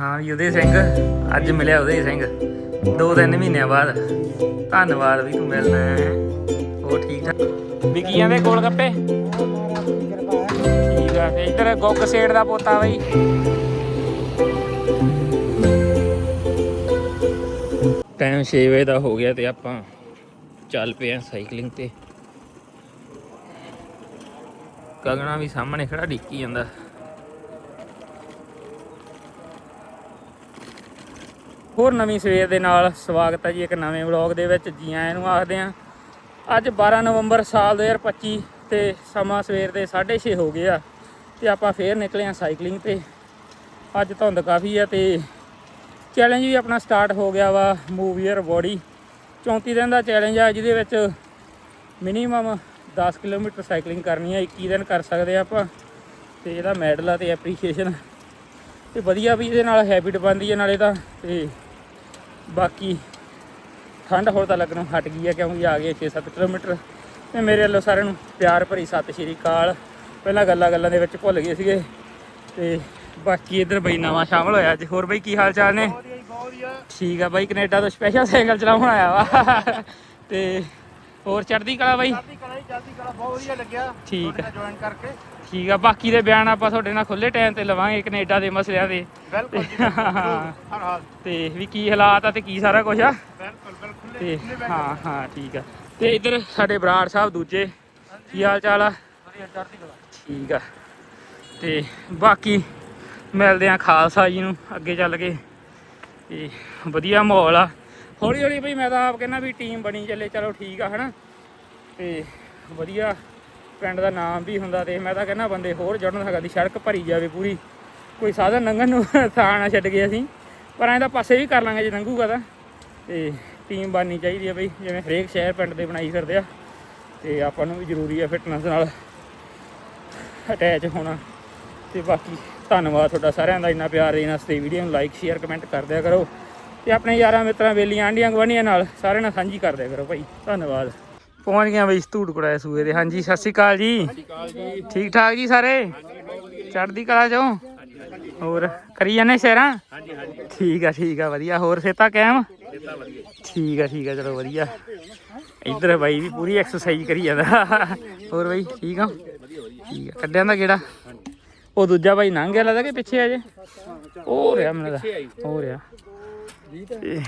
ਹਾਂ ਉਹਦੇ ਸਿੰਘ ਅੱਜ ਮਿਲਿਆ ਉਹਦੇ ਸਿੰਘ। ਦੋ ਤਿੰਨ ਮਹੀਨਿਆਂ ਬਾਅਦ। ਧੰਨਵਾਦ ਵੀ ਤੂੰ ਮਿਲਣਾ ਹੈ। ਠੀਕ ਠਾਕ? ਵਿਕੀਆਂ ਦੇ ਕੋਲ ਗੱਪੇ? ਠੀਕ ਆ ਤੇ ਇੱਧਰ ਗੁੱਗ ਸੇੜ ਦਾ ਪੋਤਾ ਬਈ। ਟਾਈਮ 6 ਵਜੇ ਦਾ ਹੋ ਗਿਆ ਤੇ ਆਪਾਂ ਚੱਲ ਪਏ ਆ ਸਾਈਕਲਿੰਗ ਤੇ। ਗਗਨਾ ਵੀ ਸਾਹਮਣੇ ਖੜਾ ਡਿੱਕੀ ਜਾਂਦਾ। ਹੋਰ ਨਵੀਂ ਸਵੇਰ ਦੇ ਨਾਲ ਸਵਾਗਤ ਹੈ ਜੀ ਇੱਕ ਨਵੇਂ ਵਲੌਗ ਦੇ ਵਿੱਚ। ਜੀ ਆਇਆਂ ਨੂੰ ਆਖਦੇ ਆ ਅੱਜ 12 ਨਵੰਬਰ ਸਾਲ 2025 ਤੇ ਸਮਾਂ ਸਵੇਰ ਦੇ 6:30 ਹੋ ਗਏ ਆ ਤੇ ਆਪਾਂ ਫੇਰ ਨਿਕਲੇ ਆ ਸਾਈਕਲਿੰਗ ਤੇ। ਅੱਜ ਧੁੰਦ ਕਾਫੀ ਆ ਤੇ ਚੈਲੰਜ ਵੀ ਆਪਣਾ ਸਟਾਰਟ ਹੋ ਗਿਆ ਵਾ ਮੂਵ ਯਰ ਬੋਡੀ 34 ਦਿਨ ਦਾ ਚੈਲੰਜ ਆ, ਜਿਹਦੇ ਵਿੱਚ ਮਿਨੀਮਮ 10 ਕਿਲੋਮੀਟਰ ਸਾਈਕਲਿੰਗ ਕਰਨੀ ਆ 21 ਦਿਨ ਕਰ ਸਕਦੇ ਆ ਆਪਾਂ। ਤੇ ਇਹਦਾ ਮੈਡਲ ਆ ਤੇ ਐਪਰੀਸ਼ੀਏਸ਼ਨ ਤੇ ਵਧੀਆ ਵੀ ਇਹਦੇ ਨਾਲ ਹੈਬਿਟ ਬਣਦੀ ਹੈ ਨਾਲੇ ਤਾਂ, ਤੇ ਬਾਕੀ ਠੰਡ ਹੋਰ ਤਾਂ ਲੱਗਣੋਂ ਹਟ ਗਈ ਹੈ ਕਿਉਂਕਿ ਆ ਗਏ 6-7 ਕਿਲੋਮੀਟਰ। ਤੇ ਮੇਰੇ ਵੱਲੋਂ ਸਾਰਿਆਂ ਨੂੰ ਪਿਆਰ ਭਰੀ ਸਤਿ ਸ਼੍ਰੀ ਅਕਾਲ। ਪਹਿਲਾਂ ਗੱਲਾਂ ਗੱਲਾਂ ਦੇ ਵਿੱਚ ਭੁੱਲ ਗਏ ਸੀਗੇ। ਤੇ ਬਾਕੀ ਇੱਧਰ ਬਈ ਨਵਾਂ ਸ਼ਾਮਲ ਹੋਇਆ ਅੱਜ। ਹੋਰ ਬਈ ਕੀ ਹਾਲ ਚਾਲ ਨੇ? ਠੀਕ ਆ ਬਾਈ ਕੈਨੇਡਾ ਤੋਂ ਸਪੈਸ਼ਲ ਸਾਈਕਲ ਚਲਾਉਣ ਆਇਆ ਵਾ। ਤੇ ਹੋਰ ਚੜ੍ਹਦੀ ਕਲਾ ਬਾਈ? ਕਰਾ ਜੀ ਜਲਦੀ ਕਰਾ ਬਹੁਤ ਵਧੀਆ ਲੱਗਿਆ। ਠੀਕ ਆ। ਜੁਆਇਨ ਕਰਕੇ। ਠੀਕ ਆ ਬਾਕੀ ਦੇ ਬਿਆਨ ਆਪਾਂ ਤੁਹਾਡੇ ਨਾਲ ਖੁੱਲੇ ਟਾਈਮ ਤੇ ਲਵਾਂਗੇ ਕੈਨੇਡਾ ਦੇ ਮਸਲਿਆਂ ਦੇ। ਬਿਲਕੁਲ ਜੀ ਬਿਲਕੁਲ, ਜ਼ਰੂਰ, ਹਰ ਹਾਲ। ਤੇ ਵੀ ਕੀ ਹਾਲਾਤ ਆ ਤੇ ਕੀ ਸਾਰਾ ਕੁਝ ਆ? ਬਿਲਕੁਲ ਬਿਲਕੁਲ ਤੇ ਹਾਂ ਹਾਂ ਠੀਕ ਆ। ਤੇ ਇੱਧਰ ਸਾਡੇ ਬਰਾੜ ਸਾਹਿਬ ਦੂਜੇ ਕੀ ਹਾਲ ਚਾਲ ਆ? ਵਧੀਆ ਚੜ੍ਹਦੀ ਕਲਾ ਠੀਕ ਆ। ਤੇ ਬਾਕੀ ਮਿਲਦੇ ਆ ਖਾਲਸਾ ਜੀ ਨੂੰ ਅੱਗੇ ਚੱਲ ਕੇ। ਤੇ ਵਧੀਆ ਮਾਹੌਲ ਆ। ਹੌਲੀ ਹੌਲੀ ਬਈ ਮੈਂ ਤਾਂ ਆਪ ਕਹਿੰਦਾ ਵੀ ਟੀਮ ਬਣੀ ਚੱਲੇ ਚਲੋ ਠੀਕ ਆ ਹਨਾ? ਤੇ ਵਧੀਆ ਪਿੰਡ ਦਾ ਨਾਮ ਵੀ ਹੁੰਦਾ ਤੇ ਮੈਂ ਤਾਂ ਕਹਿੰਦਾ ਬੰਦੇ ਹੋਰ ਜੁੜਨ ਸਕਦੀ ਸੜਕ ਭਰੀ ਜਾਵੇ ਪੂਰੀ। ਕੋਈ ਸਾਧਨ ਲੰਘਣ ਨੂੰ ਥਾਂ ਨਾ ਛੱਡ ਗਏ ਅਸੀਂ। ਪਰ ਐਂ ਤਾਂ ਪਾਸੇ ਵੀ ਕਰ ਲਾਂਗੇ ਜੇ ਲੰਘੂਗਾ ਤਾਂ। ਤੇ ਟੀਮ ਬਣਨੀ ਚਾਹੀਦੀ ਆ ਬਈ, ਜਿਵੇਂ ਹਰੇਕ ਸ਼ਹਿਰ ਪਿੰਡ ਦੇ ਬਣਾਈ ਫਿਰਦੇ ਆ। ਤੇ ਆਪਾਂ ਨੂੰ ਵੀ ਜ਼ਰੂਰੀ ਆ ਫਿਟਨੈਸ ਨਾਲ ਅਟੈਚ ਹੋਣਾ। ਤੇ ਬਾਕੀ ਧੰਨਵਾਦ ਤੁਹਾਡਾ ਸਾਰਿਆਂ ਦਾ, ਇੰਨਾ ਪਿਆਰ ਦੇਣ ਵਾਸਤੇ ਵੀਡੀਓ ਨੂੰ ਲਾਈਕ ਸ਼ੇਅਰ ਕਮੈਂਟ ਕਰ ਦਿਆ ਕਰੋ। ਤੇ ਆਪਣੇ ਯਾਰਾਂ ਮਿੱਤਰਾਂ ਬੇਲੀਆਂ ਆਂਡੀਆਂ ਗਵਾਂਢੀਆਂ ਨਾਲ ਸਾਰਿਆਂ ਨਾਲ ਸਾਂਝੀ ਕਰ ਦਿਆ ਕਰੋ ਭਾਈ। ਧੰਨਵਾਦ। ਪਹੁੰਚ ਗਿਆ ਬਈ ਧੂੜ ਕੁੜਾਏ ਸੂਏ ਦੇ। ਹਾਂਜੀ, ਸਤਿ ਸ਼੍ਰੀ ਅਕਾਲ ਜੀ। ਠੀਕ ਠਾਕ ਜੀ ਸਾਰੇ? ਚੜ੍ਹਦੀ ਕਲਾ ਚੋਂ? ਹੋਰ, ਕਰੀ ਜਾਂਦੇ ਸ਼ਹਿਰਾਂ? ਹਾਂਜੀ ਹਾਂਜੀ ਠੀਕ ਆ ਠੀਕ ਆ, ਵਧੀਆ। ਹੋਰ ਸੇਤਾ ਕਾਇਮ? ਠੀਕ ਆ ਠੀਕ ਆ, ਚਲੋ ਵਧੀਆ। ਇੱਧਰ ਬਾਈ ਵੀ ਪੂਰੀ ਐਕਸਰਸਾਈਜ਼ ਕਰੀ ਜਾਂਦਾ। ਹੋਰ ਬਾਈ, ਠੀਕ ਆ? ਠੀਕ ਆ। ਕੱਢਿਆਂ ਦਾ ਕਿਹੜਾ? ਉਹ ਦੂਜਾ ਬਾਈ ਲੰਘ ਗਿਆ, ਲੱਗਦਾ ਕਿ ਪਿੱਛੇ ਆ ਜੇ? ਹੋ ਰਿਹਾ ਮੈਨੂੰ ਲੱਗਦਾ। ਉਹ ਰਿਹਾ ਤੇ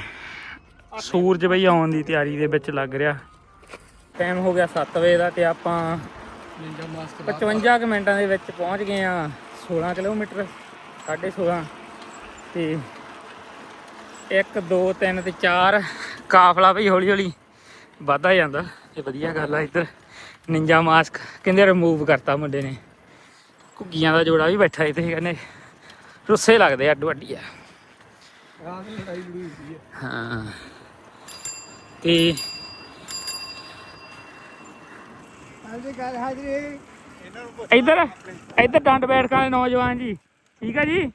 ਸੂਰਜ ਬਾਈ ਆਉਣ ਦੀ ਤਿਆਰੀ ਦੇ ਵਿੱਚ ਲੱਗ ਰਿਹਾ। ਟਾਈਮ ਹੋ ਗਿਆ 7 ਵਜੇ ਦਾ ਤੇ ਆਪਾਂ 55 ਕੁ ਮਿੰਟਾਂ ਦੇ ਵਿੱਚ ਪਹੁੰਚ ਗਏ ਆ 16 ਕਿਲੋਮੀਟਰ 16.5 ਤੇ 1 2 3 ਤੇ 4 ਕਾਫਲਾ ਬਈ ਹੌਲੀ ਹੌਲੀ ਵੱਧਦਾ ਜਾਂਦਾ। ਤੇ ਵਧੀਆ ਗੱਲ ਆ ਇੱਧਰ ਨਿੰਜਾ ਮਾਸਕ ਕਹਿੰਦੇ ਰਿਮੂਵ ਕਰਤਾ ਮੁੰਡੇ ਨੇ। ਘੁੱਗੀਆਂ ਦਾ ਜੋੜਾ ਵੀ ਬੈਠਾ ਇੱਥੇ ਕਹਿੰਦੇ ਰੁੱਸੇ ਲੱਗਦੇ ਅੱਡੋ ਅੱਡੀ ਆ। ਹਾਂ। ਤੇ ਹਾਂਜੀ ਗੱਲ ਹਾਜ਼ਰੀ ਇਹਨਾਂ ਨੂੰ ਇੱਧਰ ਇੱਧਰ ਡੰਡ ਬੈਠਕਾਂ ਵਾਲੇ ਨੌਜਵਾਨ ਜੀ। ਠੀਕ ਆ ਜੀ?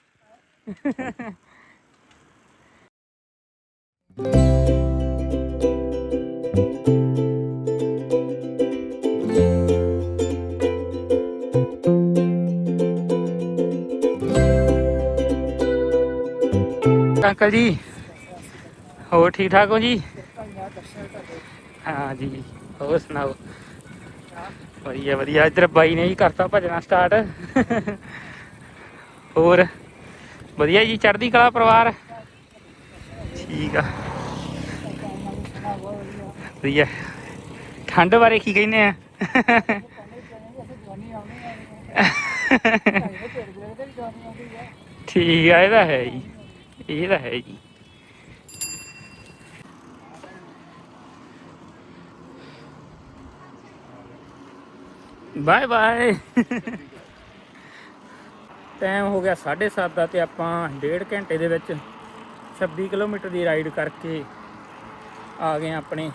ਅੰਕਲ ਜੀ ਹੋਰ ਠੀਕ ਠਾਕ ਹੋ ਜੀ? ਹਾਂ ਜੀ ਹੋਰ ਸੁਣਾਓ? ਵਧੀਆ ਵਧੀਆ। ਇੱਧਰ ਬਾਈ ਨੇ ਹੀ ਕਰਤਾ ਭਜਣਾ ਸਟਾਰਟ ਹੋਰ? ਵਧੀਆ ਜੀ, ਚੜ੍ਹਦੀ ਕਲਾ ਪਰਿਵਾਰ? ਠੀਕ ਆ। ਵਧੀਆ। ਠੰਡ ਬਾਰੇ ਕੀ ਕਹਿੰਦੇ ਆ? ਠੀਕ ਆ, ਇਹ ਤਾਂ ਹੈ ਜੀ। ਇਹ ਤਾਂ ਹੈ ਜੀ। Bye bye. ਟਾਈਮ ਹੋ ਗਿਆ 7:30 ਦਾ ਤੇ ਆਪਾਂ ਡੇਢ ਘੰਟੇ ਦੇ ਵਿੱਚ 26 ਕਿਲੋਮੀਟਰ ਦੀ ਰਾਈਡ ਕਰਕੇ ਆ ਗਏ ਆਪਣੇ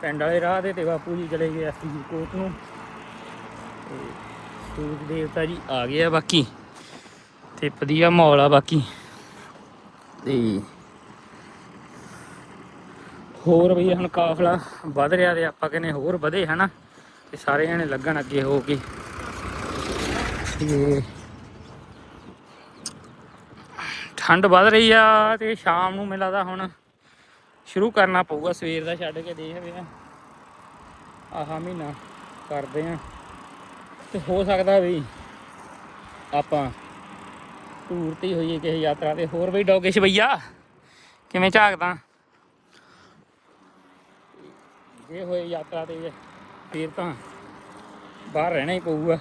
ਪਿੰਡ ਵਾਲੇ ਰਾਹ ਦੇ ਤੇ ਬਾਪੂ ਜੀ ਚਲੇ ਗਏ ਅਸੀਂ ਕੋਟ ਨੂੰ। ਤੇ ਸੂਰਜ ਦੇਵਤਾ ਜੀ ਆ ਗਏ ਆ ਬਾਕੀ ਤੇ ਵਧੀਆ ਮਾਹੌਲ ਆ ਬਾਕੀ। ਤੇ ਹੋਰ ਵੀ ਹੁਣ ਕਾਫਲਾ ਵੱਧ ਰਿਹਾ ਤੇ ਆਪਾਂ ਕਹਿੰਦੇ ਹੋਰ ਵਧੇ, ਹਨਾ? ਤੇ ਸਾਰੇ ਜਣੇ ਲੱਗਣ ਅੱਗੇ ਹੋ ਕੇ। ਤੇ ਠੰਡ ਵੱਧ ਰਹੀ ਆ ਤੇ ਸ਼ਾਮ ਨੂੰ ਮੈਨੂੰ ਲੱਗਦਾ ਹੁਣ ਸ਼ੁਰੂ ਕਰਨਾ ਪਊਗਾ। ਸਵੇਰ ਦਾ ਛੱਡ ਕੇ ਦੇਖਦੇ ਆ। ਆਹ ਮਹੀਨਾ ਕਰਦੇ ਆ। ਤੇ ਹੋ ਸਕਦਾ ਵੀ ਆਪਾਂ ਟੂਰ ਤੇ ਹੋਈਏ ਕਿਸੇ ਯਾਤਰਾ ਤੇ। ਹੋਰ ਬਈ ਡੋਗੇਸ਼ ਭਈਆ ਕਿਵੇਂ ਝਾਕਦਾ? ਜੇ ਹੋਏ ਯਾਤਰਾ ਤੇ ਫਿਰ ਤਾਂ ਬਾਹਰ ਰਹਿਣਾ ਹੀ ਪਊਗਾ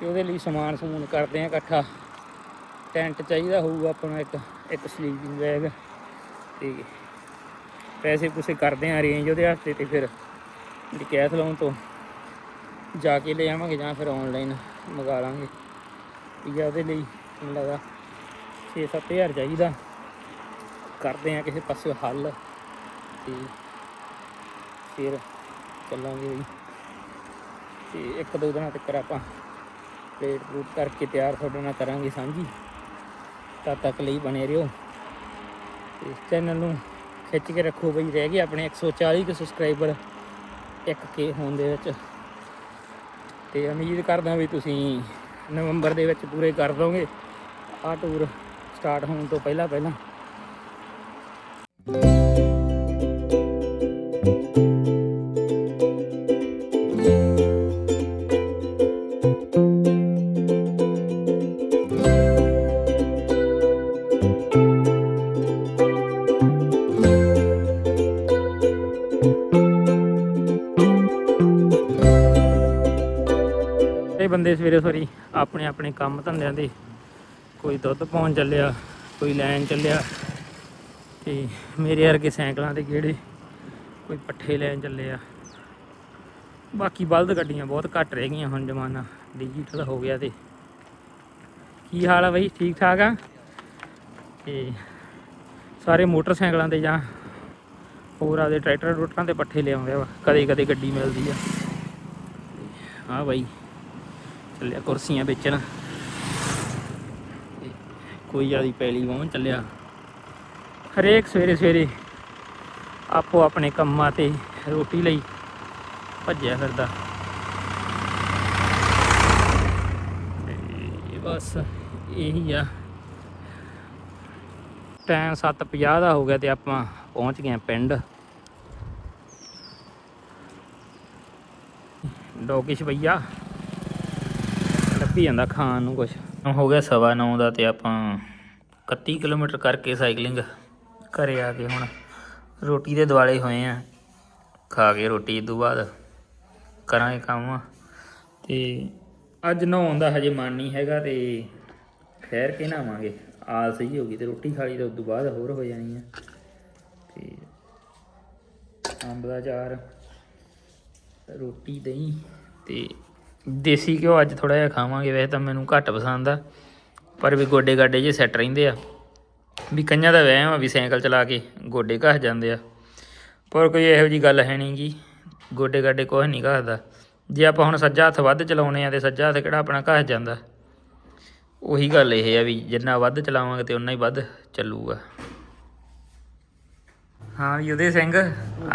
ਤੇ ਉਹਦੇ ਲਈ ਸਮਾਨ ਸਮੂਨ ਕਰਦੇ ਆ ਇਕੱਠਾ। ਟੈਂਟ ਚਾਹੀਦਾ ਹੋਊਗਾ ਆਪਾਂ ਨੂੰ ਇੱਕ ਇੱਕ ਸਲੀਪਿੰਗ ਬੈਗ ਤੇ ਪੈਸੇ ਪੂਸੇ ਕਰਦੇ ਆ ਅਰੇਂਜ ਉਹਦੇ ਵਾਸਤੇ ਤੇ ਫਿਰ ਡਿਕੈਥਲੋਨ ਤੋਂ ਜਾ ਕੇ ਲੈ ਆਵਾਂਗੇ ਜਾਂ ਫਿਰ ਆਨਲਾਈਨ ਮੰਗਾ ਲਾਂਗੇ। ਠੀਕ ਹੈ ਉਹਦੇ ਲਈ ਮੈਨੂੰ ਲੱਗਦਾ 6-7000 ਚਾਹੀਦਾ। ਕਰਦੇ ਆ ਕਿਸੇ ਪਾਸੇ ਹੱਲ ਤੇ ਫਿਰ ਚੱਲਾਂਗੇ ਬਈ ਤੇ ਇੱਕ ਦੋ ਦਿਨਾਂ ਤੱਕ ਆਪਾਂ ਪਲੇਟ ਪਲੂਟ ਕਰਕੇ ਤਿਆਰ ਤੁਹਾਡੇ ਨਾਲ ਕਰਾਂਗੇ ਸਾਂਝੀ। ਤਦ ਤੱਕ ਲਈ ਬਣੇ ਰਹੋ। ਤੇ ਇਸ ਚੈਨਲ ਨੂੰ ਖਿੱਚ ਕੇ ਰੱਖੋ ਬਈ, ਰਹਿ ਗਏ ਆਪਣੇ 140 ਕੇ ਸਬਸਕ੍ਰਾਈਬਰ 1k ਹੋਣ ਦੇ ਵਿੱਚ। ਤੇ ਉਮੀਦ ਕਰਦਾ ਵੀ ਤੁਸੀਂ ਨਵੰਬਰ ਦੇ ਵਿੱਚ ਪੂਰੇ ਕਰ ਦੋਗੇ। ਆਹ ਟੂਰ ਸਟਾਰਟ ਹੋਣ ਤੋਂ ਪਹਿਲਾਂ ਪਹਿਲਾਂ ਬੰਦੇ ਸਵੇਰੇ ਸਵੇਰੀ ਆਪਣੇ ਆਪਣੇ ਕੰਮ ਧੰਦਿਆਂ ਦੇ ਕੋਈ ਦੁੱਧ ਪਾਉਣ ਚੱਲਿਆ, ਕੋਈ ਲੈਣ ਚੱਲਿਆ ਤੇ ਮੇਰੇ ਵਰਗੇ ਸਾਈਕਲਾਂ ਤੇ ਕਿਹੜੇ ਕੋਈ ਪੱਠੇ ਲੈਣ ਚੱਲੇ ਆ। ਬਾਕੀ ਬਲਦ ਗੱਡੀਆਂ ਬਹੁਤ ਘੱਟ ਰਹਿ ਗਈਆਂ ਹੁਣ ਜ਼ਮਾਨਾ ਡਿਜੀਟਲ ਹੋ ਗਿਆ ਤੇ। ਕੀ ਹਾਲ ਆ ਬਈ, ਠੀਕ ਠਾਕ ਆ? ਤੇ ਸਾਰੇ ਮੋਟਰਸਾਈਕਲਾਂ ਤੇ ਜਾਂ ਹੋਰ ਆਪਦੇ ਟਰੈਕਟਰ ਟਰੂਟਰਾਂ ਤੇ ਪੱਠੇ ਲਿਆਉਂਦੇ ਆ ਕਦੇ ਕਦੇ ਗੱਡੀ ਮਿਲਦੀ ਆ। ਹਾਂ ਬਾਈ ਚੱਲਿਆ, ਕੁਰਸੀਆਂ ਵੇਚਣ ਕੋਈ ਜਿਆਦੀ ਪੈਲੀ ਵਾਹਣ ਚੱਲਿਆ। ਹਰੇਕ ਸਵੇਰੇ ਸਵੇਰੇ ਆਪੋ ਆਪਣੇ ਕੰਮਾਂ ਤੇ ਰੋਟੀ ਲਈ ਭੱਜਿਆ ਫਿਰਦਾ। ਬਸ ਇਹੀ ਆ। ਟਾਈਮ 7:50 ਦਾ ਹੋ ਗਿਆ ਤੇ ਆਪਾਂ ਪਹੁੰਚ ਗਏ ਆਂ ਪਿੰਡ। ਡੋਕਿਸ਼ ਭਈਆ। ਲੱਭੀ ਜਾਂਦਾ ਖਾਣ ਨੂੰ ਕੁਛ। ਹੋ ਗਿਆ ਸਵਾ ਨੌ ਦਾ ਤੇ ਆਪਾਂ 31 ਕਿਲੋਮੀਟਰ ਕਰਕੇ ਸਾਈਕਲਿੰਗ ਘਰੇ ਆ ਕੇ ਹੁਣ ਰੋਟੀ ਦੇ ਦਿਵਾਲੇ ਹੋਏ ਆ। ਖਾ ਕੇ ਰੋਟੀ ਤੋਂ ਬਾਅਦ ਕਰਾਂਗੇ ਕੰਮ। ਤੇ ਅੱਜ ਨਹਾਉਣ ਦਾ ਹਜੇ ਮਨ ਨਹੀਂ ਹੈਗਾ ਤੇ ਠਹਿਰ ਕੇ ਨਹਾਵਾਂਗੇ। ਆਲ ਸਹੀ ਹੋ ਗਈ ਤੇ ਰੋਟੀ ਖਾ ਲਈ ਤਾਂ ਉਸ ਤੋਂ ਬਾਅਦ ਹੋਰ ਹੋ ਜਾਣੀ ਆ। ਤੇ ਅੰਬ ਦਾ ਚਾਰ ਰੋਟੀ ਦਹੀਂ ਤੇ ਦੇਸੀ ਘਿਓ ਅੱਜ ਥੋੜਾ ਜਿਹਾ ਖਾਵਾਂਗੇ, ਵੈਸੇ ਤਾਂ ਮੈਨੂੰ ਘੱਟ ਪਸੰਦ ਆ, ਪਰ ਵੀ ਗੋਡੇ ਗਾਡੇ ਜੇ ਸੈੱਟ ਰਹਿੰਦੇ ਆ। ਵੀ ਕਈਆਂ ਦਾ ਵਹਿਮ ਆ ਵੀ ਸਾਈਕਲ ਚਲਾ ਕੇ ਗੋਡੇ ਘਸ ਜਾਂਦੇ ਆ। ਪਰ ਕੋਈ ਇਹੋ ਜੀ ਗੱਲ ਹੈ ਨਹੀਂ ਜੀ ਗੋਡੇ ਗਾਡੇ ਕੁਛ ਨਹੀਂ ਘਸਦਾ। ਜੇ ਆਪਾਂ ਹੁਣ ਸੱਜਾ ਹੱਥ ਵੱਧ ਚਲਾਉਣੇ ਆ ਤੇ ਸੱਜਾ ਹੱਥ ਕਿਹੜਾ ਆਪਣਾ ਘਸ ਜਾਂਦਾ? ਉਹੀ ਗੱਲ ਇਹ ਆ ਵੀ ਜਿੰਨਾ ਵੱਧ ਚਲਾਵਾਂਗੇ ਤੇ ਉਨਾ ਹੀ ਵੱਧ ਚੱਲੂਗਾ। ਹਾਂ ਵੀ ਉਹਦੇ ਸਿੰਘ,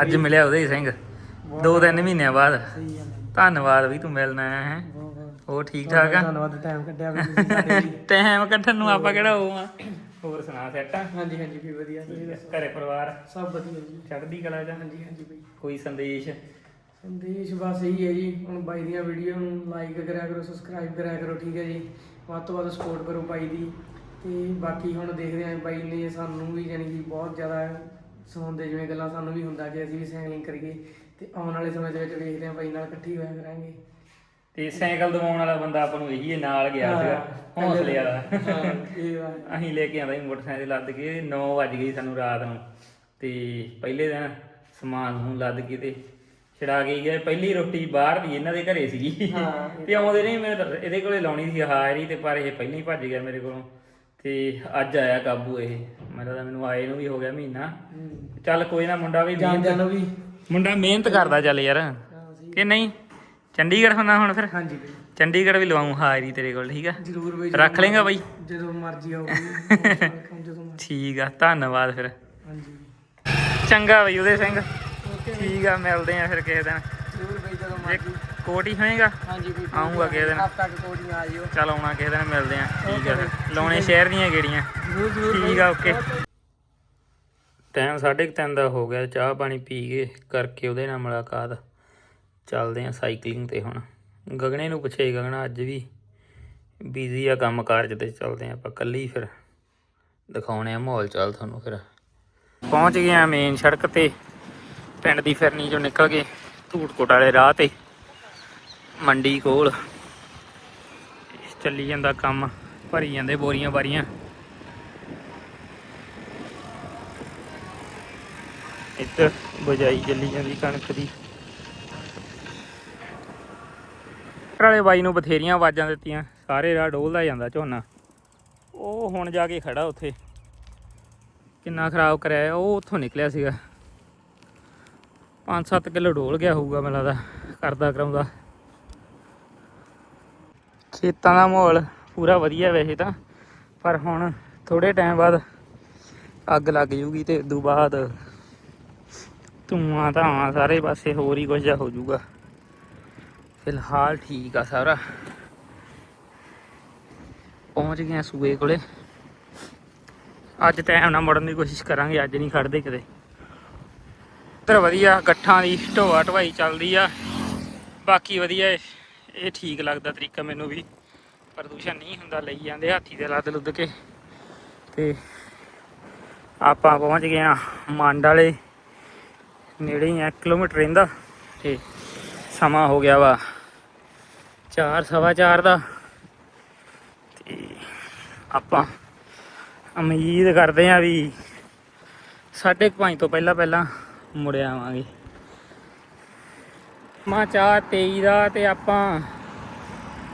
ਅੱਜ ਮਿਲਿਆ ਉਹਦੇ ਸਿੰਘ, ਦੋ ਤਿੰਨ ਮਹੀਨਿਆਂ ਬਾਅਦ। ਧੰਨਵਾਦ ਵੀ ਤੂੰ ਮਿਲਣ ਆਇਆ ਹੈ। ਬਹੁਤ ਬਹੁਤ ਹੋਰ ਠੀਕ ਠਾਕ ਆ? ਧੰਨਵਾਦ ਟਾਈਮ ਕੱਢਿਆ ਵੀ ਤੁਸੀਂ ਸਾਡੇ ਲਈ। ਟਾਈਮ ਕੱਢਣ ਨੂੰ ਆਪਾਂ ਕਿਹੜਾ ਉਹ ਆ? ਹੋਰ ਸੁਣਾ ਸੈੱਟ? ਆ ਹਾਂਜੀ ਹਾਂਜੀ ਵੀ ਵਧੀਆ ਤੁਸੀਂ ਦੱਸੋ? ਘਰੇ ਪਰਿਵਾਰ? ਸਭ ਵਧੀਆ ਜੀ। ਚੜ੍ਹਦੀ ਕਲਾ ਜਾਂ ਹਾਂਜੀ ਹਾਂਜੀ ਬਈ। ਕੋਈ ਸੰਦੇਸ਼? ਸੰਦੇਸ਼ ਬਸ ਇਹੀ ਹੈ ਜੀ ਹੁਣ ਬਾਈ ਦੀਆਂ ਵੀਡੀਓ ਨੂੰ ਲਾਈਕ ਕਰਿਆ ਕਰੋ ਸਬਸਕ੍ਰਾਈਬ ਕਰਿਆ ਕਰੋ ਠੀਕ ਹੈ ਜੀ। ਵੱਧ ਤੋਂ ਵੱਧ ਸਪੋਰਟ ਕਰੋ ਬਾਈ ਦੀ। ਤੇ ਬਾਕੀ ਹੁਣ ਦੇਖਦੇ ਆਂ ਬਾਈ ਨੇ ਸਾਨੂੰ ਵੀ ਯਾਨੀ ਕਿ ਬਹੁਤ ਜ਼ਿਆਦਾ ਸੁਣਾਉਂਦੇ ਜਿਵੇਂ ਗੱਲਾਂ ਸਾਨੂੰ ਵੀ ਹੁੰਦਾ ਕਿ ਅਸੀਂ ਵੀ ਸਾਈਕਲਿੰਗ ਕਰੀਏ। ਤੇ ਆਉਣ ਵਾਲੇ ਸਮੇਂ ਦੇ ਵਿੱਚ ਵੇਖਦੇ ਆਂ ਬਾਈ ਨਾਲ ਇਕੱਠੀ ਹੋਇਆ ਕਰਾਂਗੇ ਤੇ ਸਾਈਕਲ ਦਵਾਉਣ ਵਾਲਾ ਬੰਦਾ ਆਪਾਂ ਨੂੰ ਇਹੀ ਹੈ, ਨਾਲ ਗਿਆ ਸੀਗਾ ਹੌਸਲੇ ਵਾਲਾ। ਹਾਂ ਇਹ ਵਾਹ ਅਸੀਂ ਲੈ ਕੇ ਆਂਦਾ ਸੀ ਮੋਟਰਸਾਈਕਲ ਲੱਦ ਕੇ 9 ਵਜ ਗਈ ਸਾਨੂੰ ਰਾਤ ਨੂੰ। ਤੇ ਪਹਿਲੇ ਦਿਨ ਸਮਾਨ ਨੂੰ ਲੱਦ ਕੇ ਤੇ ਛੜਾ ਕੇ ਗਏ ਪਹਿਲੀ ਰੋਟੀ ਬਾਹਰ ਦੀ ਇਹਨਾਂ ਦੇ ਘਰੇ ਸੀਗੀ। ਹਾਂ। ਤੇ ਆਉਂਦੇ ਨਹੀਂ ਮੈਂ ਤਾਂ ਇਹਦੇ ਕੋਲੇ ਲਾਉਣੀ ਸੀ ਹਾਜ਼ਰੀ ਤੇ ਪਰ ਇਹ ਪਹਿਲਾਂ ਹੀ ਭੱਜ ਗਿਆ ਮੇਰੇ ਕੋਲੋਂ। ਤੇ ਅੱਜ ਆਇਆ ਕਾਬੂ ਇਹ। ਤਾਂ ਮੈਨੂੰ ਆਏ ਨੂੰ ਵੀ ਹੋ ਗਿਆ ਮਹੀਨਾ। ਚੱਲ ਕੋਈ ਨਾ ਮੁੰਡਾ ਵੀ ਜਾਣ ਮਿਹਨਤ ਜਾਣ ਵੀ। ਮੁੰਡਾ ਮਿਹਨਤ ਕਰਦਾ ਚੱਲ ਯਾਰ। ਕਿ ਨਹੀਂ? ਚੰਡੀਗੜ੍ਹ ਹੁੰਨਾ ਹੁਣ ਫਿਰ? ਹਾਂਜੀ ਬਈ ਚੰਡੀਗੜ੍ਹ ਵੀ ਲਵਾਉਂ ਹਾਜ਼ਰੀ ਤੇਰੇ ਕੋਲ ਠੀਕ ਆ? ਜ਼ਰੂਰ ਬਈ ਰੱਖ ਲੇਗਾ ਬਾਈ? ਜਦੋਂ ਮਰਜ਼ੀ ਆਓ ਬਈ ਜਦੋਂ ਠੀਕ ਆ ਧੰਨਵਾਦ ਫਿਰ। ਹਾਂਜੀ ਚੰਗਾ ਬਈ ਉਹਦੇ ਸਿੰਘ। ਠੀਕ ਆ ਮਿਲਦੇ ਆ ਫਿਰ ਕਿਸੇ ਦਿਨ। ਜ਼ਰੂਰ ਬਈ ਜਦੋਂ ਮਰਜ਼ੀ। ਕੋਟ ਹੀ ਖਾਏਗਾ ਹਾਂਜੀ ਕੋਈ ਆਊਂਗਾ ਕਿਸੇ ਦਿਨ। ਹਫਤਾ ਕੁ ਕੋਟੀਆਂ ਆ ਜਿਓ ਚੱਲ ਆਉਣਾ ਕਿਸੇ ਦਿਨ ਮਿਲਦੇ ਆ। ਠੀਕ ਆ ਲਾਉਣੇ ਸ਼ਹਿਰ ਦੀਆਂ ਗੇੜੀਆਂ। ਜ਼ਰੂਰ ਜ਼ਰੂਰ ਠੀਕ ਆ ਓਕੇ। ਟਾਈਮ 3:30 ਦਾ ਹੋ ਗਿਆ, ਚਾਹ ਪਾਣੀ ਪੀ ਕੇ ਕਰਕੇ ਉਹਦੇ ਨਾਲ ਮੁਲਾਕਾਤ। ਚੱਲਦੇ ਆ ਸਾਈਕਲਿੰਗ ਤੇ ਹੁਣ। ਗਗਨੇ ਨੂੰ ਪੁੱਛੇ ਗਗਨਾ ਅੱਜ ਵੀ ਬਿਜ਼ੀ ਆ ਕੰਮ ਕਾਰਜ ਤੇ ਚੱਲਦੇ ਆ ਆਪਾਂ ਕੱਲੀ ਫਿਰ। ਦਿਖਾਉਣੇ ਆ ਮਾਹੌਲ ਚਾਲ ਤੁਹਾਨੂੰ ਫਿਰ। ਪਹੁੰਚ ਗਏ ਆ ਮੇਨ ਸੜਕ ਤੇ। ਪਿੰਡ ਦੀ ਫਿਰਨੀ ਚੋਂ ਨਿਕਲ ਕੇ ਧੂੜਕੋਟ ਵਾਲੇ ਰਾਹ ਤੇ। ਮੰਡੀ ਕੋਲ। ਚੱਲੀ ਜਾਂਦਾ ਕੰਮ, ਭਰੀ ਜਾਂਦੇ ਬੋਰੀਆਂ ਬਾਰੀਆਂ ਇੱਧਰ ਬਜਾਈ ਚੱਲੀ ਜਾਂਦੀ ਕਣਕ ਦੀ। ਟਰੈਕਟਰ ਵਾਲੇ ਬਾਈ ਨੂੰ ਬਥੇਰੀਆਂ ਆਵਾਜ਼ਾਂ ਦਿੱਤੀਆਂ, ਸਾਰੇ ਰਾਹ ਡੋਲਦਾ ਜਾਂਦਾ ਝੋਨਾ। ਉਹ ਹੁਣ ਜਾ ਕੇ ਖੜਾ ਉੱਥੇ। ਕਿੰਨਾ ਖਰਾਬ ਕਰਿਆ ਉਹ ਉੱਥੋਂ ਨਿਕਲਿਆ ਸੀਗਾ। 5-7 ਕਿਲੋ ਡੋਲ ਗਿਆ ਹੋਊਗਾ ਮੈਨੂੰ ਲੱਗਦਾ, ਕਰਦਾ ਕਰਾਉਂਦਾ। ਖੇਤਾਂ ਦਾ ਮਾਹੌਲ ਪੂਰਾ ਵਧੀਆ ਵੈਸੇ ਤਾਂ, ਪਰ ਹੁਣ ਥੋੜੇ ਟਾਈਮ ਬਾਅਦ ਅੱਗ ਲੱਗ ਜੂਗੀ ਤੇ ਉਦੋਂ ਬਾਅਦ ਧੂਆਂ ਧਾਵਾਂ ਸਾਰੇ ਪਾਸੇ ਹੋਰ ਹੀ ਕੁਝ ਜਿਹਾ ਹੋ ਜਾਊਗਾ। ਫਿਲਹਾਲ ਠੀਕ ਆ ਸਾਰਾ। ਪਹੁੰਚ ਗਏ ਸੂਏ ਕੋਲੇ। ਅੱਜ ਟਾਈਮ ਨਾਲ ਮੁੜਨ ਦੀ ਕੋਸ਼ਿਸ਼ ਕਰਾਂਗੇ, ਅੱਜ ਨਹੀਂ ਖੜਦੇ ਕਿਤੇ। ਇੱਧਰ ਵਧੀਆ, ਗੱਠਾਂ ਦੀ ਢੋਆ ਢਵਾਈ ਚੱਲਦੀ ਆ। ਬਾਕੀ ਵਧੀਆ ਇਹ- ਇਹ ਠੀਕ ਲੱਗਦਾ ਤਰੀਕਾ ਮੈਨੂੰ ਵੀ। ਪ੍ਰਦੂਸ਼ਣ ਨਹੀਂ ਹੁੰਦਾ, ਲਈ ਜਾਂਦੇ ਹਾਥੀ ਦੇ ਲੱਦ ਲੁੱਦ ਕੇ। ਤੇ ਆਪਾਂ ਪਹੁੰਚ ਗਏ ਆ ਮੰਡ ਵਾਲੇ। ਨੇੜੇ ਹੀ ਆ, ਕਿਲੋਮੀਟਰ ਰਹਿੰਦਾ ਤੇ ਸਮਾਂ ਹੋ ਗਿਆ ਵਾ 4 ਸਵਾ 4 ਦਾ। ਤੇ ਆਪਾਂ ਉਮੀਦ ਕਰਦੇ ਆ ਵੀ 5:30 ਤੋਂ ਪਹਿਲਾਂ ਪਹਿਲਾਂ ਮੁੜ ਆਵਾਂਗੇ। ਮਾ 4 23 ਦਾ ਤੇ ਆਪਾਂ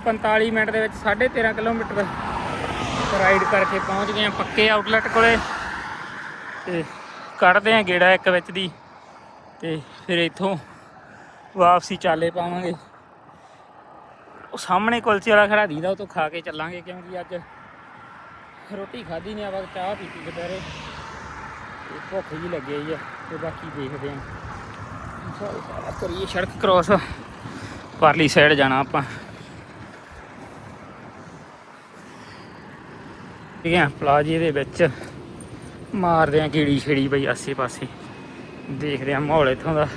45 ਮਿੰਟ ਦੇ ਵਿੱਚ 13.5 ਕਿਲੋਮੀਟਰ ਰਾਈਡ ਕਰਕੇ ਪਹੁੰਚ ਗਏ ਆ ਪੱਕੇ ਆਊਟਲੈਟ ਕੋਲੇ ਤੇ ਕੱਢਦੇ ਆ ਗੇੜਾ ਇੱਕ ਵਿੱਚ ਦੀ। ਤੇ ਫਿਰ ਇੱਥੋਂ ਵਾਪਸੀ ਚਾਲੇ ਪਾਵਾਂਗੇ। ਉਹ ਸਾਹਮਣੇ ਕੁਲਚੇ ਵਾਲਾ ਖੜਾ ਦੀਦਾ, ਉਹ ਤੋਂ ਖਾ ਕੇ ਚੱਲਾਂਗੇ ਕਿਉਂਕਿ ਅੱਜ ਰੋਟੀ ਖਾਧੀ ਨਹੀਂ ਆਪਾਂ ਚਾਹ ਪੀਤੀ ਦੁਪਹਿਰੇ। ਤੇ ਭੁੱਖ ਜੀ ਲੱਗੀ ਹੋਈ ਆ, ਤੇ ਬਾਕੀ ਦੇਖਦੇ ਆਂ। ਸਾਰਾ ਕਰੀਏ ਸੜਕ ਕ੍ਰੋਸ ਪਰਲੀ ਸਾਈਡ ਜਾਣਾ ਆਪਾਂ। ਠੀਕ ਹੈ ਪਲਾਜੇ ਦੇ ਵਿੱਚ ਮਾਰਦੇ ਆ ਕੀੜੀ ਛੇੜੀ ਬਈ ਆਸੇ ਪਾਸੇ ਦੇਖਦੇ ਆ ਮਾਹੌਲ ਇੱਥੋਂ ਦਾ।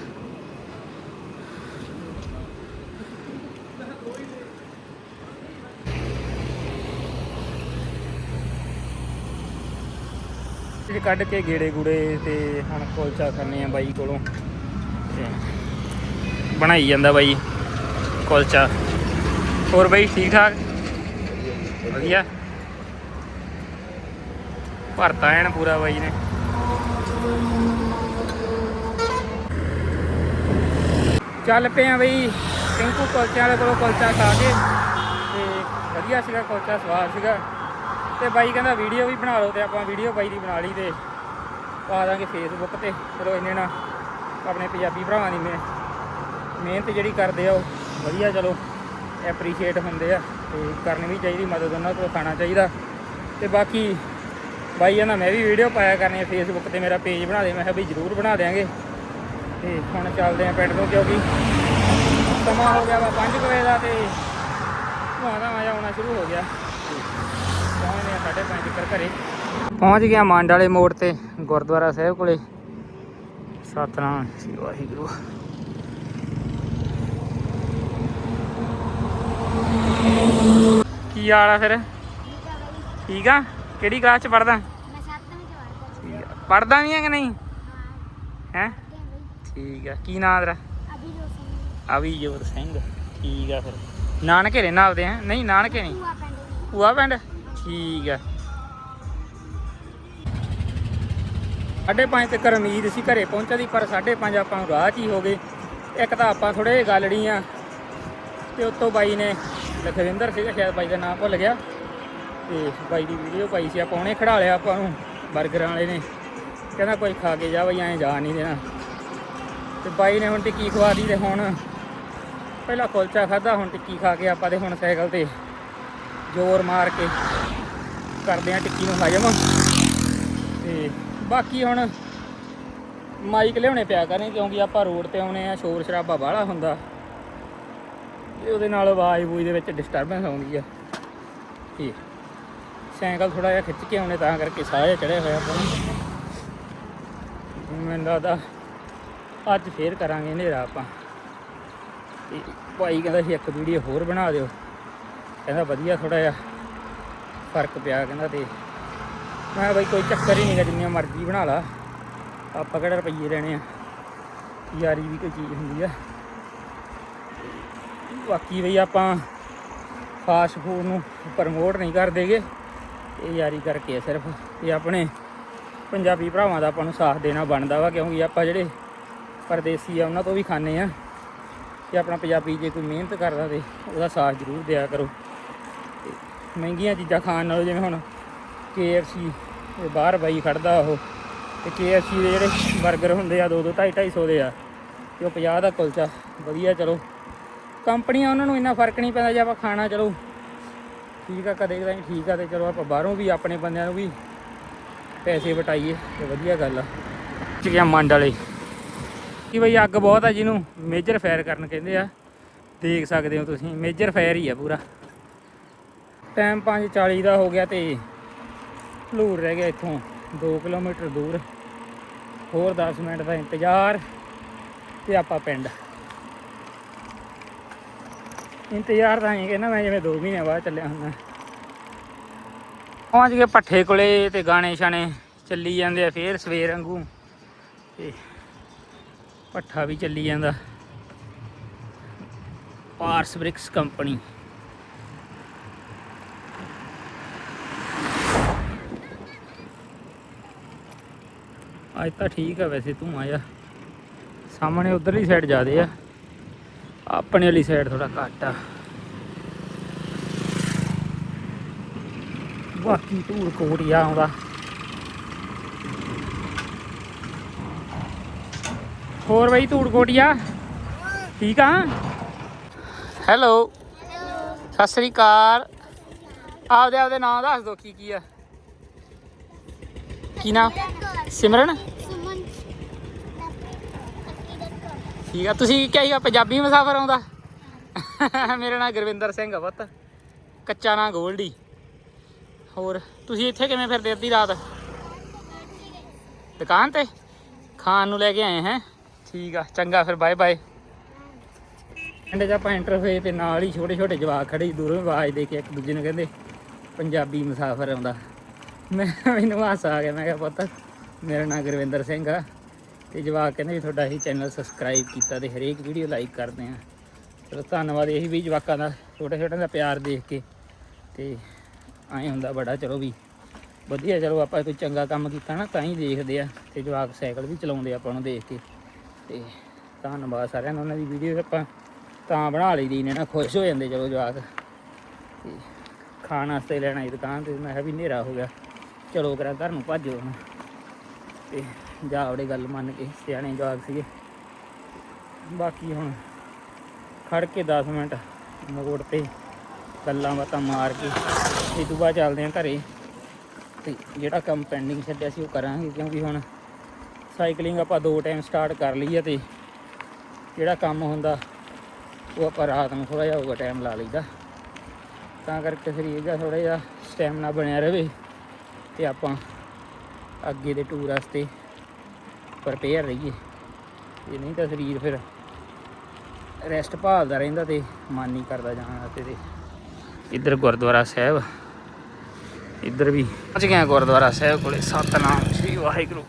ਇਹ ਕੱਢ ਕੇ ਗੇੜੇ ਗੂੜੇ ਤੇ ਹੁਣ ਕੁਲਚਾ ਖਾਣੇ ਆ ਬਾਈ ਕੋਲੋਂ। ਬਣਾਈ ਜਾਂਦਾ ਬਾਈ ਕੁਲਚਾ। ਹੋਰ ਬਾਈ ਠੀਕ ਠਾਕ? ਵਧੀਆ। ਭਰਤਾ ਐਨ ਪੂਰਾ ਬਾਈ ਨੇ। ਚੱਲ ਪਏ ਆ ਬਈ। ਟਿੰਕੂ ਕੁਲਚੇ ਵਾਲੇ ਕੋਲੋਂ ਕੁਲਚਾ ਖਾ ਕੇ ਤੇ ਵਧੀਆ ਸੀਗਾ, ਕੁਲਚਾ ਸਵਾਦ ਸੀਗਾ। ਤੇ ਬਾਈ ਕਹਿੰਦਾ ਵੀਡੀਓ ਵੀ ਬਣਾ ਲਓ ਤੇ ਆਪਾਂ ਵੀਡੀਓ ਬਾਈ ਦੀ ਬਣਾ ਲਈ ਤੇ ਪਾ ਦਾਂਗੇ ਫੇਸਬੁੱਕ ਤੇ। ਚਲੋ ਇੰਨੇ ਨਾਲ ਆਪਣੇ ਪੰਜਾਬੀ ਭਰਾਵਾਂ ਦੀ ਮਿਹ- ਮਿਹਨਤ ਜਿਹੜੀ ਕਰਦੇ ਆ ਉਹ ਵਧੀਆ ਚਲੋ ਐਪਰੀਸ਼ੀਏਟ ਹੁੰਦੇ ਆ ਤੇ ਕਰਨੀ ਵੀ ਚਾਹੀਦੀ, ਮਦਦ ਉਹਨਾਂ ਕੋਲ ਖਾਣਾ ਚਾਹੀਦਾ। ਤੇ ਬਾਕੀ ਬਾਈ ਕਹਿੰਦਾ ਮੈਂ ਵੀ ਵੀਡੀਓ ਪਾਇਆ ਕਰਨੀ ਹੈ ਫੇਸਬੁੱਕ ਤੇ, ਮੇਰਾ ਪੇਜ ਬਣਾ ਦੇ। ਮੈਂ ਕਿਹਾ ਵੀ ਜ਼ਰੂਰ ਬਣਾ ਦੇਾਂਗੇ ਤੇ ਹੁਣ ਚੱਲਦੇ ਆ ਪਿੰਡ ਤੋਂ ਕਿਉਂਕਿ ਸਮਾਂ ਹੋ ਗਿਆ ਵਾ 5 ਵਜੇ ਦਾ ਤੇ ਧੂਆਂ ਦਾ ਆਇਆ ਆਉਣਾ ਸ਼ੁਰੂ ਹੋ ਗਿਆ। ਪਹੁੰਚਦੇ ਆ ਸਾਢੇ ਪੰਜ ਤੱਕ ਘਰੇ। ਪਹੁੰਚ ਗਿਆ ਮੰਡ ਵਾਲੇ ਮੋੜ ਤੇ ਗੁਰਦੁਆਰਾ ਸਾਹਿਬ ਕੋਲੇ। ਸਤਨਾਮ ਸ੍ਰੀ ਵਾਹਿਗੁਰੂ। ਕੀ ਹਾਲ ਆ ਫਿਰ? ਠੀਕ ਆ? ਕਿਹੜੀ ਕਲਾਸ ਚ ਪੜਦਾ ਮੈਂ ਸੱਤਵੀਂ ਚ ਵੜਦਾ ਠੀਕ ਆ। ਪੜਦਾ ਵੀ ਆ ਕਿ ਨਹੀਂ? ਹਾਂ। ਹੈ? ਠੀਕ ਆ। ਕੀ ਨਾਂ ਤੇਰਾ? ਅਭਿਜੋਤ ਸਿੰਘ। ਠੀਕ ਆ ਫਿਰ। ਨਾਨਕੇ ਰਹਿਣਾ ਆਪਦੇ ਹੈ? ਨਹੀਂ ਨਾਨਕੇ ਨਹੀਂ। ਭੂਆ ਪਿੰਡ ਠੀਕ ਆ। ਸਾਢੇ ਪੰਜ ਤੱਕ ਉਮੀਦ ਸੀ ਘਰੇ ਪਹੁੰਚਣ ਦੀ ਪਰ ਸਾਢੇ ਪੰਜ ਆਪਾਂ ਨੂੰ ਰਾਹ 'ਚ ਹੀ ਹੋ ਗਏ। ਇੱਕ ਤਾਂ ਆਪਾਂ ਥੋੜੇ ਜਿਹੇ ਗਲੜੀ ਆ ਤੇ ਉੱਤੋਂ ਬਾਈ ਨੇ ਲਖਵਿੰਦਰ ਸੀਗਾ ਸ਼ਾਇਦ ਬਾਈ ਦਾ ਨਾਮ ਭੁੱਲ ਗਿਆ। ਤੇ ਬਾਈ ਦੀ ਵੀਡੀਓ ਪਾਈ ਸੀ ਆਪਾਂ ਉਹਨੇ ਖੜਾ ਲਿਆ ਆਪਾਂ ਨੂੰ 버ਗਰਾਂ ਵਾਲੇ ਨੇ। ਕਹਿੰਦਾ ਕੋਈ ਖਾ ਕੇ ਜਾ ਬਈ ਐਂ ਜਾ ਨਹੀਂ ਦੇਣਾ। ਤੇ ਬਾਈ ਨੇ ਹੁਣ ਟਿੱਕੀ ਖਵਾ ਦੀ ਤੇ ਹੁਣ ਪਹਿਲਾਂ ਕੁਲਚਾ ਖਾਦਾ ਹੁਣ ਟਿੱਕੀ ਖਾ ਕੇ ਆਪਾਂ ਤੇ ਹੁਣ ਸਾਈਕਲ ਤੇ ਜ਼ੋਰ ਮਾਰ ਕੇ ਕਰਦੇ ਆ ਟਿੱਕੀ ਨੂੰ ਹਜਮ। ਤੇ ਬਾਕੀ ਹੁਣ ਮਾਈਕ ਲਿਆਉਣੇ ਪਿਆ ਕਰੇ ਕਿਉਂਕਿ ਆਪਾਂ ਰੋਡ ਤੇ ਆਉਣੇ ਆ, ਸ਼ੋਰ ਸ਼ਰਾਬਾ ਬਾਹਲਾ ਹੁੰਦਾ। ਤੇ ਉਹਦੇ ਨਾਲ ਆਵਾਜ਼ ਬੂਜ ਦੇ ਵਿੱਚ ਡਿਸਟਰਬੈਂਸ ਆਉਂਦੀ ਆ। ਤੇ ਸਾਈਕਲ ਥੋੜਾ ਜਿਹਾ ਖਿੱਚ ਕੇ ਆਉਣੇ ਤਾਂ ਕਰਕੇ ਸਾਹ ਚੜਿਆ ਹੋਇਆ ਆਪਾਂ ਮੈਨੂੰ ਲੱਗਦਾ ਅੱਜ ਫੇਰ ਕਰਾਂਗੇ ਹਨੇਰਾ ਆਪਾਂ। ਤੇ ਭਾਈ ਕਹਿੰਦਾ ਸੀ ਇੱਕ ਵੀਡੀਓ ਹੋਰ ਬਣਾ ਦਿਓ। ਕਹਿੰਦਾ ਵਧੀਆ ਥੋੜਾ ਜਿਹਾ ਫ਼ਰਕ ਪਿਆ ਕਹਿੰਦਾ ਤੇ। ਮੈਂ ਬਈ ਕੋਈ ਚੱਕਰ ਹੀ ਨਹੀਂਗਾ ਜਿੰਨੀਆਂ ਮਰਜ਼ੀ ਬਣਾ ਲਾ। ਆਪਾਂ ਕਿਹੜਾ ਰੁਪਈਏ ਲੈਣੇ ਆ? ਯਾਰੀ ਵੀ ਕੋਈ ਚੀਜ਼ ਹੁੰਦੀ ਆ। ਬਾਕੀ ਬਈ ਆਪਾਂ ਫਾਸਟ ਫੂਡ ਨੂੰ ਪ੍ਰਮੋਟ ਨਹੀਂ ਕਰਦੇਗੇ ਇਹ ਯਾਰੀ ਕਰਕੇ ਸਿਰਫ। ਇਹ ਆਪਣੇ ਪੰਜਾਬੀ ਭਰਾਵਾਂ ਦਾ ਆਪਾਂ ਨੂੰ ਸਾਥ ਦੇਣਾ ਬਣਦਾ ਵਾ, ਕਿਉਂਕਿ ਆਪਾਂ ਜਿਹੜੇ ਪਰਦੇਸੀ ਆ, ਉਹਨਾਂ ਤੋਂ ਵੀ ਖਾਂਦੇ ਆ। ਤੇ ਆਪਣਾ ਪੰਜਾਬੀ ਜੇ ਕੋਈ ਮਿਹਨਤ ਕਰਦਾ ਤੇ ਉਹਦਾ ਸਾਥ ਜ਼ਰੂਰ ਦਿਆ ਕਰੋ। ਤੇ ਮਹਿੰਗੀਆਂ ਚੀਜ਼ਾਂ ਖਾਣ ਨਾਲੋਂ ਜਿਵੇਂ ਹੁਣ KFC ਇਹ ਬਾਹਰ ਬਾਈ ਖੜਦਾ ਉਹ, ਤੇ KFC ਦੇ ਜਿਹੜੇ 버ਗਰ ਹੁੰਦੇ ਆ 2 2 2.5 250 ਦੇ ਆ, ਤੇ ਉਹ 50 ਦਾ ਕੁਲਚਾ, ਵਧੀਆ ਚਲੋ। ਕੰਪਨੀਆਂ ਉਹਨਾਂ ਨੂੰ ਇੰਨਾ ਫ਼ਰਕ ਨਹੀਂ ਪੈਂਦਾ ਜੇ ਆਪਾਂ ਖਾਣਾ, ਚਲੋ ਠੀਕ ਆ, ਕਦੇ ਕਦਾਈ ਠੀਕ ਆ, ਤੇ ਚਲੋ ਆਪਾਂ ਬਾਹਰੋਂ ਵੀ, ਆਪਣੇ ਬੰਦਿਆਂ ਨੂੰ ਵੀ ਪੈਸੇ ਵਟਾਈਏ, ਤੇ ਵਧੀਆ ਗੱਲ ਆ। ਚ ਮੰਡ ਵਾਲੇ। ਕਿ ਬਈ ਅੱਗ ਬਹੁਤ ਆ ਜਿਹਨੂੰ ਮੇਜਰ ਫਾਇਰ ਕਰਨ ਕਹਿੰਦੇ ਆ। ਦੇਖ ਸਕਦੇ ਹੋ ਤੁਸੀਂ ਮੇਜਰ ਫਾਇਰ ਹੀ ਆ ਪੂਰਾ। ਟਾਈਮ 5:40 ਦਾ ਹੋ ਗਿਆ ਤੇ ਲੂਰ ਰਹਿ ਗਿਆ ਇੱਥੋਂ 2 ਕਿਲੋਮੀਟਰ ਦੂਰ। ਹੋਰ 10 ਮਿੰਟ ਦਾ ਇੰਤਜ਼ਾਰ ਤੇ ਆਪਾਂ ਪਿੰਡ। ਇੰਤਜ਼ਾਰ ਤਾਂ ਇਹ ਕਹਿੰਦਾ ਮੈਂ ਜਿਵੇਂ 2 ਮਹੀਨੇ ਬਾਅਦ ਚੱਲਿਆ ਹੁੰਦਾ। ਪਹੁੰਚ ਗਏ ਪੱਠੇ ਕੋਲੇ ਤੇ ਗਾਣੇ ਛਾਣੇ ਚੱਲੀ ਜਾਂਦੇ ਆ ਫੇਰ ਸਵੇਰ ਵਾਂਗੂ। ਤੇ ਪੱਠਾ ਵੀ ਚੱਲੀ ਜਾਂਦਾ। Paras Bricks company. ਅੱਜ ਤਾਂ ਠੀਕ ਆ ਵੈਸੇ ਤੂੰ ਆਇਆ ਸਾਹਮਣੇ ਉਧਰਲੀ ਸਾਈਡ ਜ਼ਿਆਦੇ ਆ। ਆਪਣੇ ਵਾਲੀ ਸਾਈਡ ਥੋੜਾ ਘੱਟ ਆ। ਬਾਕੀ ਧੂੜ ਕੋਟ ਹੀ ਆ ਆਉਂਦਾ। ਹੋਰ ਬਈ ਧੂੜ ਕੋਟੀਆ ਠੀਕ ਆ? ਹੈਲੋ। ਸਤਿ ਸ੍ਰੀ ਅਕਾਲ। ਆਪਦੇ ਆਪਦੇ ਨਾਮ ਦੱਸ ਦੋ ਕੀ ਕੀ ਆ? ਕੀ ਨਾਮ ਸਿਮਰਨ ਸੁਮਨ ਠੀਕ ਆ। ਤੁਸੀਂ ਕਿਹਾ ਸੀਗਾ ਪੰਜਾਬੀ ਮੁਸਾਫਰ ਆਉਂਦਾ? ਮੇਰਾ ਨਾਮ ਗੁਰਵਿੰਦਰ ਸਿੰਘ ਆ ਪੁੱਤ। ਕੱਚਾ ਨਾਂ ਗੋਲਡੀ। ਹੋਰ ਤੁਸੀਂ ਇੱਥੇ ਕਿਵੇਂ ਫਿਰਦੇ ਅੱਧੀ ਰਾਤ? ਦੁਕਾਨ ਤੇ? ਖਾਣ ਨੂੰ ਲੈ ਕੇ ਆਏ ਹੈ? ਠੀਕ ਆ, ਚੰਗਾ ਫਿਰ ਬਾਏ ਬਾਏ ਪਿੰਡ 'ਚ ਆਪਾਂ ਐਂਟਰ ਹੋਏ ਤੇ ਨਾਲ ਹੀ ਛੋਟੇ ਛੋਟੇ ਜਵਾਕ ਖੜੇ ਦੂਰੋਂ ਆਵਾਜ਼ ਦੇ ਕੇ ਇੱਕ ਦੂਜੇ ਨੂੰ ਕਹਿੰਦੇ, ਪੰਜਾਬੀ ਮੁਸਾਫਰ ਆਉਂਦਾ। ਮੈਂ ਮੈਨੂੰ ਹਾਸਾ ਆ ਗਿਆ, ਮੈਂ ਕਿਹਾ, ਪੁੱਤ, ਮੇਰਾ ਨਾਮ ਗੁਰਵਿੰਦਰ ਸਿੰਘ ਆ। ਤੇ ਜਵਾਕ ਕਹਿੰਦੇ ਵੀ ਤੁਹਾਡਾ ਇਹ ਚੈਨਲ ਸਬਸਕ੍ਰਾਈਬ ਕੀਤਾ ਤੇ ਹਰੇਕ ਵੀਡੀਓ ਲਾਈਕ ਕਰਦੇ ਆ। ਚਲੋ, ਧੰਨਵਾਦ, ਇਹੀ ਵੀ ਜਵਾਕਾਂ ਦਾ, ਛੋਟੇ ਛੋਟਿਆਂ ਦਾ ਪਿਆਰ ਦੇਖ ਕੇ। ਤੇ ਐਂ ਹੁੰਦਾ ਬੜਾ, ਚਲੋ ਵੀ ਵਧੀਆ, ਚਲੋ ਆਪਾਂ ਕੋਈ ਚੰਗਾ ਕੰਮ ਕੀਤਾ ਨਾ, ਤਾਂ ਹੀ ਦੇਖਦੇ ਆ। ਤੇ ਜਵਾਕ ਸਾਈਕਲ ਵੀ ਚਲਾਉਂਦੇ ਆਪਾਂ ਨੂੰ ਦੇਖ ਕੇ। ਤੇ ਧੰਨਵਾਦ ਸਾਰਿਆਂ ਨੂੰ ਉਹਨਾਂ ਦੀ ਵੀਡੀਓ ਆਪਾਂ ਤਾਂ ਬਣਾ ਲਈ ਦੀ ਨੇ ਨਾ, ਖੁਸ਼ ਹੋ ਜਾਂਦੇ ਚਲੋ ਜਵਾਕ। ਤੇ ਖਾਣ ਵਾਸਤੇ ਲੈਣਾ ਸੀ ਦੁਕਾਨ ਤੇ, ਮੈਂ ਕਿਹਾ ਵੀ ਹਨੇਰਾ ਹੋ ਗਿਆ। ਚਲੋ ਕਰਾਂ ਘਰ ਨੂੰ ਭੱਜੋ ਹੁਣ। ਤੇ ਜਾ ਉਹਦੇ ਗੱਲ ਮੰਨ ਕੇ, ਸਿਆਣੇ ਜਵਾਕ ਸੀਗੇ। ਬਾਕੀ ਹੁਣ ਖੜ ਕੇ 10 ਮਿੰਟ ਮੋੜ ਤੇ ਗੱਲਾਂ ਬਾਤਾਂ ਮਾਰ ਕੇ, ਇਹ ਤੋਂ ਬਾਅਦ ਚੱਲਦੇ ਹਾਂ ਘਰੇ। ਤੇ ਜਿਹੜਾ ਕੰਮ ਪੈਂਡਿੰਗ ਛੱਡਿਆ ਸੀ ਉਹ ਕਰਾਂਗੇ, ਕਿਉਂਕਿ ਹੁਣ ਸਾਈਕਲਿੰਗ ਆਪਾਂ ਦੋ ਟਾਈਮ ਸਟਾਰਟ ਕਰ ਲਈ ਹੈ ਤੇ ਜਿਹੜਾ ਕੰਮ ਹੁੰਦਾ, ਉਹ ਆਪਾਂ ਰਾਤ ਨੂੰ ਥੋੜਾ ਜਿਹਾ ਹੋਗਾ ਟਾਈਮ ਲਾ ਲਈਦਾ। ਤਾਂ ਕਰਕੇ ਸਰੀਰ ਦਾ ਥੋੜਾ ਜਿਹਾ ਸਟੈਮਿਨਾ ਬਣਿਆ ਰਵੇ ਤੇ ਆਪਾਂ ਅੱਗੇ ਦੇ ਟੂਰ ਵਾਸਤੇ ਪ੍ਰਪੇਅਰ ਰਹੀਏ। ਇਹ ਨਹੀਂ ਤਾਂ ਸਰੀਰ ਫਿਰ ਰੈਸਟ ਭਾਲਦਾ ਰਹਿੰਦਾ ਤੇ ਮਨ ਨਹੀਂ ਕਰਦਾ ਜਾਣ ਵਾਸਤੇ ਤੇ। ਇੱਧਰ ਗੁਰਦੁਆਰਾ ਸਾਹਿਬ, ਇੱਧਰ ਵੀ ਪਹੁੰਚ ਗਏ ਗੁਰਦੁਆਰਾ ਸਾਹਿਬ ਕੋਲੇ। ਸਤਨਾਮ ਸ੍ਰੀ ਵਾਹਿਗੁਰੂ।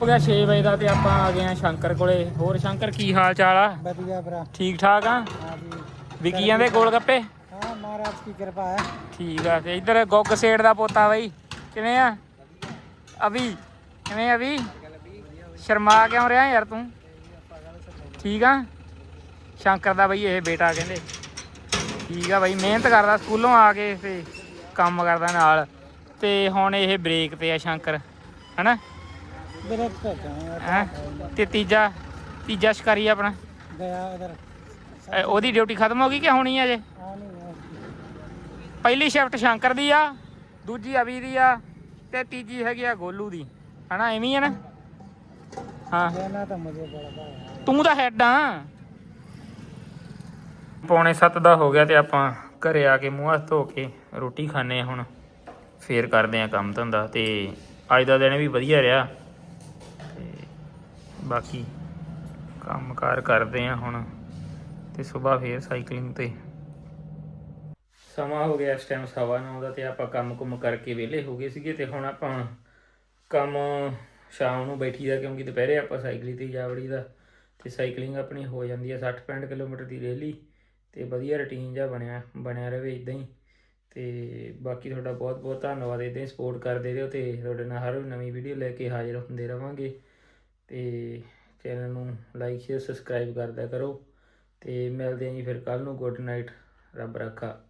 ਹੋ ਗਿਆ 6 ਵਜੇ ਦਾ ਤੇ ਆਪਾਂ ਆ ਗਏ ਆ ਸ਼ੰਕਰ ਕੋਲੇ। ਹੋਰ ਸ਼ੰਕਰ ਕੀ ਹਾਲ ਚਾਲ ਆ? ਵਧੀਆ ਭਰਾ। ਠੀਕ ਠਾਕ ਆ ਵਿਕੀਆਂ ਦੇ ਗੋਲ ਗੱਪੇ? ਹਾਂ ਮਹਾਰਾਜ ਕੀ ਕਿਰਪਾ ਹੈ। ਠੀਕ ਆ ਤੇ ਇੱਧਰ ਗੁੱਗ ਸੇੜ ਦਾ ਪੋਤਾ ਬਈ। ਕਿਵੇਂ ਆ? ਅਭੀ ਕਿਵੇਂ ਆ ਅਭੀ? ਸ਼ਰਮਾ ਕਿਉਂ ਰਿਹਾ ਯਾਰ ਤੂੰ? ਠੀਕ ਆ? ਸ਼ੰਕਰ ਦਾ ਬਈ ਇਹ ਬੇਟਾ ਕਹਿੰਦੇ। ਠੀਕ ਆ ਬਈ ਮਿਹਨਤ ਕਰਦਾ ਸਕੂਲੋਂ ਆ ਕੇ ਤੇ ਕੰਮ ਕਰਦਾ ਨਾਲ। ਤੇ ਹੁਣ ਇਹ ਬ੍ਰੇਕ ਤੇ ਆ ਸ਼ੰਕਰ ਹਨਾ? ਹੈ? ਤੇ ਤੀਜਾ ਤੀਜਾ ਸ਼ਿਕਾਰੀ ਆਪਣਾ? ਗਿਆ ਇਧਰ। ਉਹਦੀ ਡਿਊਟੀ ਖਤਮ ਹੋ ਗਈ ਕਿ ਹੋਣੀ ਆ ਜੇ? ਪਹਿਲੀ ਸ਼ਿਫਟ ਸ਼ੰਕਰ ਦੀ ਆ ਦੂਜੀ ਅਵੀ ਦੀ ਆ ਤੇ ਤੀਜੀ ਹੈਗੀ ਆ ਗੋਲੂ ਦੀ। ਹਨਾ ਐਵੇਂ ਆ ਨਾ? ਹਾਂ। ਤੂੰ ਤਾਂ ਹੈਡ ਆ। ਪੌਣੇ 7 ਦਾ ਹੋ ਗਿਆ ਤੇ ਆਪਾਂ ਘਰੇ ਆ ਕੇ ਮੂੰਹ ਹੱਥ ਧੋ ਕੇ ਰੋਟੀ ਖਾਣੇ ਹੁਣ। ਫੇਰ ਕਰਦੇ ਆ ਕੰਮ ਧੰਦਾ ਤੇ ਅੱਜ ਦਾ ਦਿਨ ਵੀ ਵਧੀਆ ਰਿਹਾ। ਬਾਕੀ ਕੰਮਕਾਰ ਕਰਦੇ ਆ ਹੁਣ ਤੇ ਸਵੇਰ ਫੇਰ ਸਾਈਕਲਿੰਗ ਤੇ। ਸਮਾਂ ਹੋ ਗਿਆ ਇਸ ਟਾਈਮ ਸਵਾ ਨੌ ਦਾ ਤੇ ਆਪਾਂ ਕੰਮ ਕੁਮ ਕਰਕੇ ਵਿਹਲੇ ਹੋ ਗਏ ਸੀਗੇ ਤੇ ਹੁਣ ਆਪਾਂ ਕੰਮ ਸ਼ਾਮ ਨੂੰ ਬੈਠੀ ਦਾ ਕਿਉਂਕਿ ਦੁਪਹਿਰੇ ਆਪਾਂ ਸਾਈਕਲਿੰਗ ਤੇ ਜਾ ਵੜੀ ਦਾ ਤੇ ਸਾਈਕਲਿੰਗ ਆਪਣੀ ਹੋ ਜਾਂਦੀ ਹੈ 60 65 ਕਿਲੋਮੀਟਰ ਦੀ ਰੈਲੀ ਤੇ ਵਧੀਆ ਰੁਟੀਨ ਜਿਹਾ ਬਣਿਆ ਬਣਿਆ ਰਵੇ ਇਦਾਂ ਹੀ। ਤੇ ਬਾਕੀ ਤੁਹਾਡਾ ਬਹੁਤ ਬਹੁਤ ਧੰਨਵਾਦ ਇਦਾਂ ਹੀ ਸਪੋਰਟ ਕਰਦੇ ਰਹੋ ਤੇ ਤੁਹਾਡੇ ਨਾਲ ਹਰ ਨਵੀਂ ਵੀਡੀਓ ਲੈ ਕੇ ਹਾਜ਼ਰ ਹੁੰਦੇ ਰਵਾਂਗੇ। ਤੇ ਚੈਨਲ ਨੂੰ ਲਾਈਕ ਸ਼ੇਅਰ ਸਬਸਕ੍ਰਾਈਬ ਕਰਦਿਆ ਕਰੋ ਤੇ ਮਿਲਦੇ ਹਾਂ ਜੀ ਫਿਰ ਕੱਲ ਨੂੰ ਗੁੱਡ ਨਾਈਟ ਰੱਬ ਰੱਖਾ।